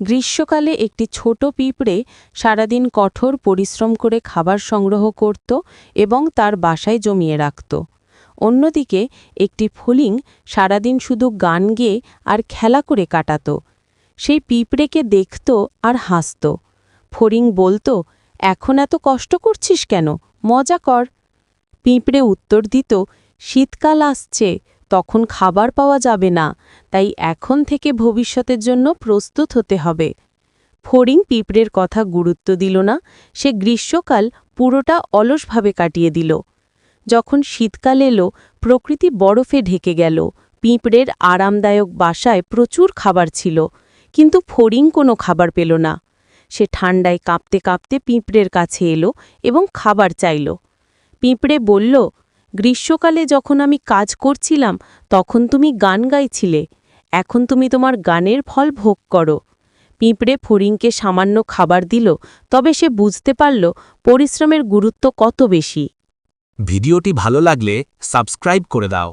গ্রীষ্মকালে একটি ছোট পিঁপড়ে সারাদিন কঠোর পরিশ্রম করে খাবার সংগ্রহ করত এবং তার বাসায় জমিয়ে রাখত। অন্যদিকে একটি ফলিং সারাদিন শুধু গান গেয়ে আর খেলা করে কাটাত। সেই পিঁপড়েকে দেখত আর হাসত। ফড়িং বলতো, এখন এত কষ্ট করছিস কেন? মজা কর। পিঁপড়ে উত্তর দিত, শীতকাল আসছে তখন খাবার পাওয়া যাবে না, তাই এখন থেকে ভবিষ্যতের জন্য প্রস্তুত হতে হবে। ফড়িং পিঁপড়ের কথা গুরুত্ব দিল না, সে গ্রীষ্মকাল পুরোটা অলসভাবে কাটিয়ে দিল। যখন শীতকাল এলো, প্রকৃতি বরফে ঢেকে গেল, পিঁপড়ের আরামদায়ক বাসায় প্রচুর খাবার ছিল, কিন্তু ফড়িং কোনো খাবার পেল না। সে ঠান্ডায় কাঁপতে কাঁপতে পিঁপড়ের কাছে এলো এবং খাবার চাইল। পিঁপড়ে বলল গ্রীষ্মকালে যখন আমি কাজ করছিলাম, তখন তুমি গান গাইছিলে। এখন তুমি তোমার গানের ফল ভোগ করো। পিঁপড়ে ফড়িংকে সামান্য খাবার দিল, তবে সে বুঝতে পারল পরিশ্রমের গুরুত্ব কত বেশি। ভিডিওটি ভালো লাগলে সাবস্ক্রাইব করে দাও।